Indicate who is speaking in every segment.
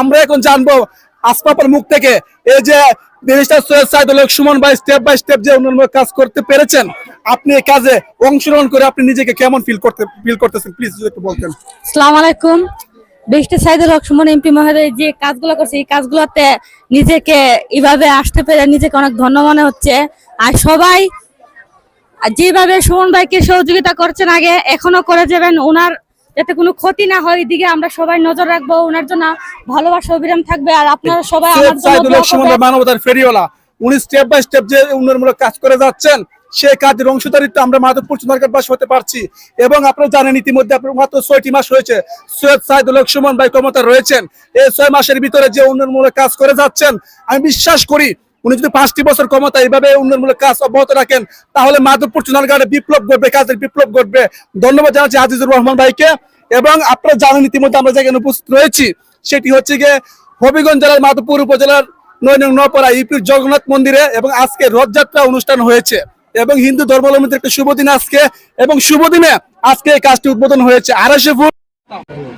Speaker 1: আমরা এখন জানব আসপাপের মুখ থেকে এই যে ব্যারিস্টার সুমন ভাই স্টেপ বাই স্টেপ যে উন্নয়নমূলক কাজ করতে পেরেছেন, আপনি এই কাজে অংশগ্রহণ করে আপনি নিজেকে কেমন ফিল করতে ফিল করতেছেন? প্লিজ একটু বলতেন।
Speaker 2: সালাম আলাইকুম। বেস্টে সাইদুল হক সুমন এমপি মহোদয় যে কাজগুলো করছে, এই কাজগুলোতে নিজেকে এভাবে আসতে পেরে নিজেকে অনেক ধন্য মনে হচ্ছে। আর সবাই যেভাবে সুমন ভাইকে সহযোগিতা করছেন আগে, এখনও করে যাবেন। ওনার যাতে কোনো ক্ষতি না হয়, এদিকে আমরা সবাই নজর রাখব। ওনার জন্য ভালোবাসা অবিরাম থাকবে আর আপনারা সবাই আমার জন্য দোয়া করবেন।
Speaker 1: ভাই মানবতার ফেরিওয়ালা উনি স্টেপ বাই স্টেপ যে উন্নয়নমূলক কাজ করে যাচ্ছেন সেই কাজের অংশীদারিত্ব আমরা মাধবপুর চুনারঘাটবাসী হতে পারছি। এবং আপনারা জানেন ইতিমধ্যে আপনার মাত্র ছয়টি মাস হয়েছে সৈয়দ সাইদুল সুমন ভাই ক্ষমতা রয়েছেন। এই ছয় মাসের ভিতরে যে উন্নয়নমূলক কাজ করে যাচ্ছেন আমি বিশ্বাস করি উনি যদি পাঁচটি বছর ক্ষমতা এইভাবে উন্নয়নমূলক কাজ অব্যাহত রাখেন তাহলে মাধবপুর চুনারঘাটে বিপ্লব ঘটবে কাজের বিপ্লব ঘটবে। ধন্যবাদ জানাচ্ছি আজিজুর রহমান ভাইকে। এবং আপনারা জানেন ইতিমধ্যে আমরা যেখানে উপস্থিত রয়েছি সেটি হচ্ছে গিয়ে হবিগঞ্জ জেলার মাধবপুর উপজেলার নয় নং নপাড়া ইউপির জগন্নাথ মন্দিরে এবং আজকে রথযাত্রা অনুষ্ঠান হয়েছে এবং হিন্দু ধর্মাবলম্বীদের একটা শুভ দিন আজকে এবং শুভ দিনে আজকে এই কাজটি উদ্বোধন হয়েছে। আড়াইশো ফুট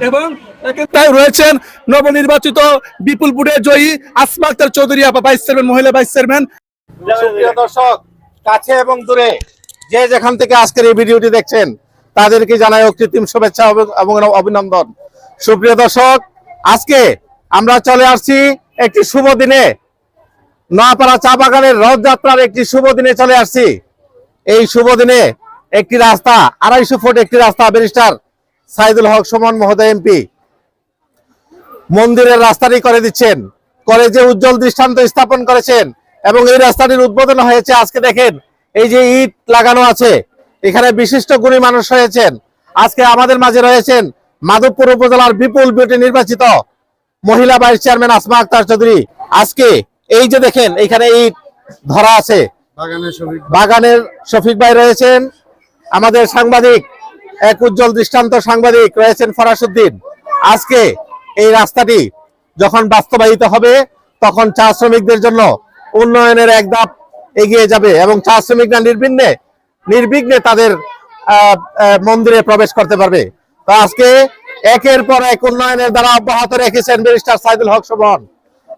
Speaker 1: এবং তাই রয়েছেন নবনির্বাচিত বিপুলপুরে জয়ী আসমা আক্তার চৌধুরী আপা ভাইস চেয়ারম্যান মহিলা ভাইস চেয়ারম্যান
Speaker 3: দর্শক, কাছে এবং দূরে যে যেখান থেকে আজকের এই ভিডিওটি দেখছেন, তাদেরকে জানাই অকৃত্রিম শুভেচ্ছা এবং অভিনন্দন। সুপ্রিয় দর্শক আজকে আমরা চলে আসছি একটি শুভ দিনে। নোয়াপাড়া চা বাগানের রথযাত্রার একটি শুভ দিনে চলে আসছি। এই শুভ দিনে একটি রাস্তা, আড়াইশো ফুট একটি রাস্তা, ব্যারিস্টার সাইদুল হক সুমন মহোদয় এমপি মন্দিরের রাস্তাটি করে দিচ্ছেন। করে যে উজ্জ্বল দৃষ্টান্ত স্থাপন করেছেন এবং এই রাস্তাটির উদ্বোধন হয়েছে আজকে দেখেন, এই যে ইট লাগানো আছে, এখানে বিশিষ্ট গুণী মানুষ হয়েছেন আজকে আমাদের মাঝে রয়েছেন মাধবপুর উপজেলার বিপুল বিউটি নির্বাচিত মহিলা ভাইস চেয়ারম্যান আসমা আক্তার চৌধুরী আজকে এই যে দেখেন এখানে ইট ধরা আছে। বাগানের শফিক ভাই। রয়েছেন আমাদের সাংবাদিক এক উজ্জ্বল দৃষ্টান্ত সাংবাদিক রয়েছেন ফরাসুদ্দিন। আজকে এই রাস্তাটি যখন বাস্তবায়িত হবে তখন চা শ্রমিকদের জন্য উন্নয়নের এক ধাপ এগিয়ে যাবে এবং চা শ্রমিকরা নির্বিঘ্নে নির্বিঘ্নে তাদের মন্দিরে প্রবেশ করতে পারবে। আজকে একের পর এক উন্নয়নের দ্বারা অব্যাহত রেখেছেন ব্যারিস্টার সাইদুল হক সুমন।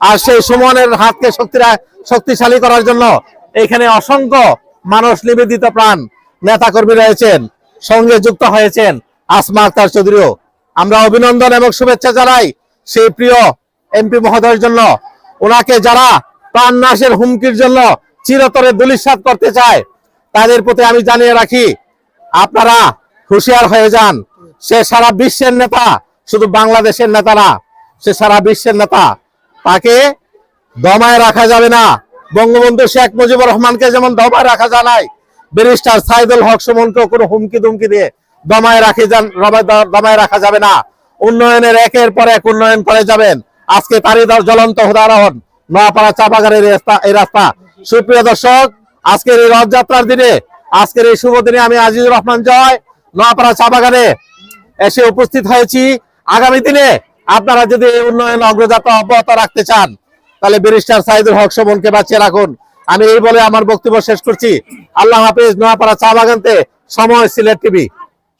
Speaker 3: আর সেই সুমনের হাতকে শক্তিরা শক্তিশালী করার জন্য এখানে অসংখ্য মানুষ নিবেদিত প্রাণ নেতাকর্মী রয়েছেন, সঙ্গে যুক্ত হয়েছেন আসমা আক্তার চৌধুরীও। আমরা অভিনন্দন এবং শুভেচ্ছা জানাই সেই প্রিয় এমপি মহোদয়ের জন্য। ওনাকে যারা প্রাণ নাশের হুমকির জন্য চিরতরে দুলিশাত করতে চায়, তাদের প্রতি আমি জানিয়ে রাখি, আপনারা হুঁশিয়ার হয়ে যান। সে সারা বিশ্বের নেতা, শুধু বাংলাদেশের নেতা না সে সারা বিশ্বের নেতা। তাকে দমায় রাখা যাবে না। বঙ্গবন্ধু শেখ মুজিবুর রহমানকে যেমন দমায় রাখা যায় নাই, ব্যারিস্টার সাইদুল হক সুমনকে কোনো হুমকি দুমকি দিয়ে দমায় রাখে যান, দমায় রাখা যাবে না। উন্নয়নের একের পর এক উন্নয়ন করে যাবেন। আজকে তারই জ্বলন্ত উদাহরণ, নোয়াপাড়া চা বাগানের এই রাস্তা। সুপ্রিয় দর্শক, আজকের এই রথযাত্রার দিনে, আজকের এই শুভ দিনে আমি আজিজুর রহমান জয়, নোয়াপাড়া চা বাগানে এসে উপস্থিত হয়েছি। আগামী দিনে আপনারা যদি এই উন্নয়ন অগ্রযাত্রা অব্যাহত রাখতে চান, তাহলে ব্যারিস্টার সাইদুল হক সুমনকে বাঁচিয়ে রাখুন। আমি এই বলে আমার বক্তব্য শেষ করছি। আল্লাহ হাফিজ, নোয়াপাড়া চা বাগানতে সময় সিলেট টিভি।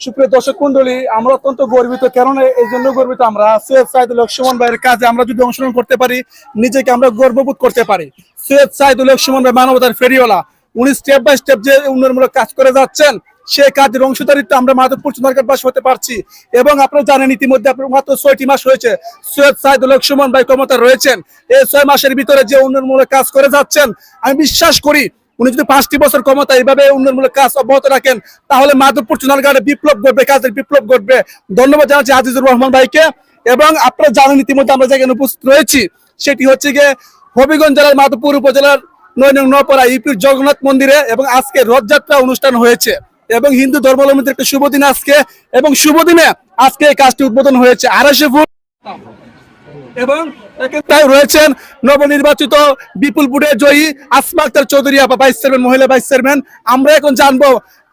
Speaker 1: সুপ্রিয় দর্শক মন্ডলী আমরা অত্যন্ত গর্বিত। কেননা এই জন্য গর্বিত আমরা। সৈয়দ সাইদুল হক সুমন ভাইয়ের কাজে আমরা যদি অংশগ্রহণ করতে পারি, নিজেকে আমরা গর্ববোধ করতে পারি। সৈয়দ সাইদুল হক সুমন ভাই মানবতার ফেরিওয়ালা। উনি স্টেপ বাই স্টেপ যে উন্নয়নমূলক কাজ করে যাচ্ছেন সেই কাজের অংশীদারিত্ব আমরা মাধবপুর চুনারঘাটবাসী হতে পারছি। এবং আপনারা জানেন ইতিমধ্যে আপনার মাত্র ছয়টি মাস হয়েছে। সৈয়দ সাইদুল সুমন ভাই ক্ষমতা রয়েছেন। এই ছয় মাসের ভিতরে যে উন্নয়নমূলক কাজ করে যাচ্ছেন, আমি বিশ্বাস করি উনি যদি পাঁচটি বছর ক্ষমতা এইভাবে উন্নয়নমূলক কাজ অব্যাহত রাখেন, তাহলে মাধবপুর চুনারঘাটে বিপ্লব ঘটবে, কাজের বিপ্লব ঘটবে। ধন্যবাদ জানাচ্ছি আজিজুর রহমান ভাইকে। এবং আপনারা জানেন ইতিমধ্যে আমরা যেখানে উপস্থিত রয়েছি, সেটি হচ্ছে গিয়ে হবিগঞ্জ জেলার মাধবপুর উপজেলার নং নপাড়া ইউপির জগন্নাথ মন্দিরে এবং আজকে রথযাত্রা অনুষ্ঠান হয়েছে। এবং হিন্দু ধর্মাবলম্বীদের একটা শুভ দিন আজকে। এবং শুভ দিনে আজকে এই কাজটি উদ্বোধন হয়েছে আড়াইশো ফুট এবং তাই রয়েছেন নবনির্বাচিত বিপুলপুরে জয়ী আসমা আক্তার চৌধুরী আপা ভাইস চেয়ারম্যান মহিলা ভাইস চেয়ারম্যান আমরা এখন জানব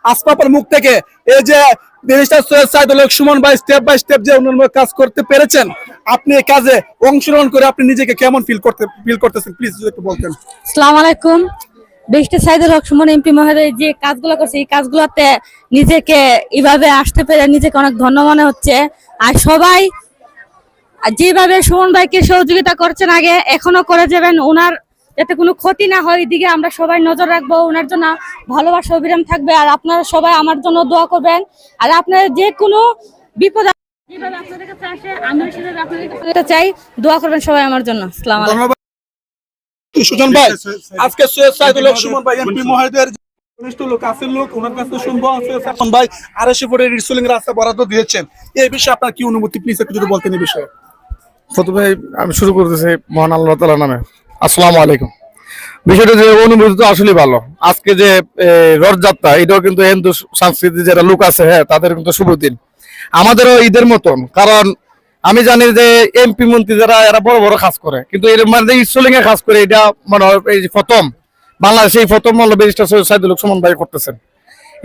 Speaker 1: আসমাপার মুখ থেকে এই যে ব্যারিস্টার সৈয়দ সাইদুল সুমন ভাই স্টেপ বাই স্টেপ যে উন্নয়নমূলক কাজ করতে পেরেছেন, আপনি এই কাজে অংশগ্রহণ করে আপনি নিজেকে কেমন ফিল করতে ফিল করতেছেন? প্লিজ একটু বলতেন।
Speaker 2: সালাম আলাইকুম। বেস্টে সাইদুল হক সুমন এমপি মহোদয় যে কাজগুলো করছে, এই কাজগুলোতে নিজেকে এভাবে আসতে পেরে নিজেকে অনেক ধন্য মনে হচ্ছে। আর সবাই যেভাবে সুমন ভাইকে সহযোগিতা করছেন আগে, এখনও করে যাবেন। ওনার যাতে কোনো ক্ষতি না হয়, এদিকে আমরা সবাই নজর রাখব। ওনার জন্য ভালোবাসা, অবিরাম থাকবে। আর আপনারা সবাই আমার জন্য দোয়া করবেন। আর আপনারা যে কোনো বিপদ আপনাদের কাছে আসে আপনাদের চাই। দোয়া করবেন সবাই আমার জন্য। আসসালামু
Speaker 1: সুজন ভাই? আজকে সৈয়দ সাইদুল সুমন ভাই এমপি মহোদয়ের ঘনিষ্ঠ লোক আছেন লোক ওনার কাছে শুনব সৈয়দ ভাই আড়াইশো ফুটের রিসুলিং রাস্তা বরাদ্দ দিয়েছেন। এই বিষয়ে আপনার কি অনুমতি প্লিজ একটু যদি বলতেন এই বিষয়ে।
Speaker 4: প্রথমে আমি শুরু করতেছি মহান আল্লাহ তালা নামে। আসসালামু আলাইকুম। বিষয়টা যে অনুভূতি তো আসলে ভালো। আজকে যে রথযাত্রা এটাও কিন্তু হিন্দু সংস্কৃতি যারা লোক আছে হ্যাঁ তাদের কিন্তু শুভ দিন। আমাদেরও ঈদের মতন কারণ আমি জানি যে এমপি মন্ত্রী যারা, এরা বড় বড় কাজ করে। কিন্তু এর মানে ইসলিং এ কাজ করে, এটা মানে এই প্রথম, বাংলাদেশে এই প্রথম মল্ল ব্যারিস্টার সৈয়দ সাইদুল হক সুমন ভাই করতেছেন।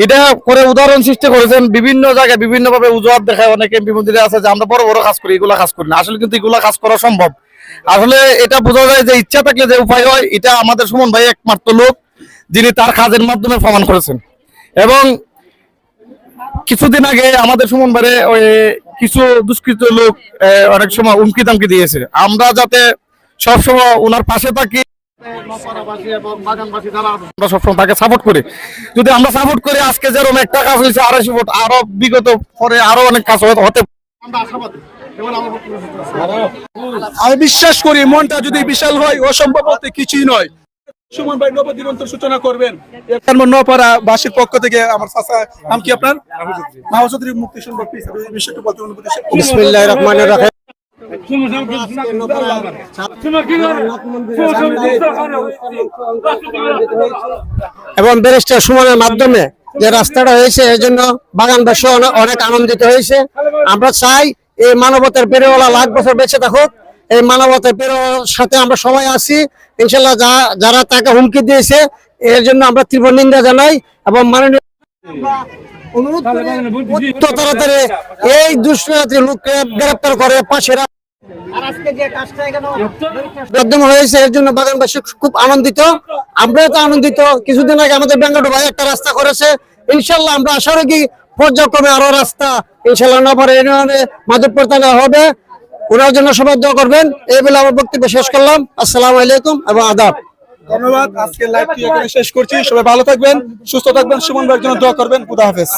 Speaker 4: এটা করে উদাহরণ সৃষ্টি করেছেন, বিভিন্ন জায়গায় বিভিন্ন ভাবে উজুহাত দেখায় অনেক এমপি মন্ত্রীরা আছে যে আমরা বড় বড় কাজ করি, এগুলা কাজ করি না। আসলে কিন্তু এগুলা কাজ করা সম্ভব। আসলে এটা বোঝা যায় যে ইচ্ছা থাকলে যে উপায় হয়, এটা আমাদের সুমন ভাই একমাত্র লোক, যিনি তার কাজের মাধ্যমে প্রমাণ করেছেন। এবং কিছুদিন আগে আমাদের সুমন ভাইরে ওই কিছু দুষ্কৃত লোক অনেক সময় উমকি দামকি দিয়েছে। আমরা যাতে সবসময় ওনার পাশে থাকি, আমরা সবসময় তাকে সাপোর্ট করি। যদি আমরা সাপোর্ট করি, আজকে যেরকম হয়েছে বিগত পরে অনেক কাজ হতে
Speaker 1: আমি বিশ্বাস করি, মনটা যদি বিশাল হয়, অসম্ভব কিছুই নয়। সুমন ভাই নব দিগন্ত সূচনা করবেন। এখান নপাড়া বাসীর পক্ষ থেকে আমার চাচা নাম কি আপনার? মুক্তি শুনব প্লিজ বলতে অনুমতি
Speaker 5: বিসমিল্লাহির রহমানির রহিম। এবং ব্যারিস্টার সুমনের মাধ্যমে যে রাস্তাটা হয়েছে এর জন্য বাগানবাসী অনেক আনন্দিত হয়েছে। আমরা চাই এই মানবতার বেড়েওয়ালা লাখ বছর বেঁচে থাকুক। এই মানবতার পেরেওয়ালার সাথে আমরা সবাই আছি। ইনশাল্লাহ যা যারা তাকে হুমকি দিয়েছে এর জন্য আমরা তীব্র নিন্দা জানাই এবং মাননীয় অনুরোধ তাড়াতাড়ি এই দুষ্কৃতী লোককে গ্রেপ্তার করে পাশে রাখ- হয়েছে এর জন্য বাগানবাসী খুব আনন্দিত। আমরাও তো আনন্দিত। কিছুদিন আগে আমাদের ভাই একটা রাস্তা করেছে। ইনশাল্লাহ আমরা আশা রাখি পর্যায়ক্রমে আরও রাস্তা ইনশাল্লাহ ইউনিয়নে মাধবপুর থানা হবে। ওনার জন্য সবাই দোয়া করবেন। এই বেলা আমার বক্তব্য শেষ করলাম। আসসালামু আলাইকুম এবং আদাব।
Speaker 1: ধন্যবাদ আজকে লাইভটি এখানে শেষ করছি। সবাই ভালো থাকবেন, সুস্থ থাকবেন, সুমন ভাইয়ের জন্য দোয়া করবেন। খুদা হাফেজ।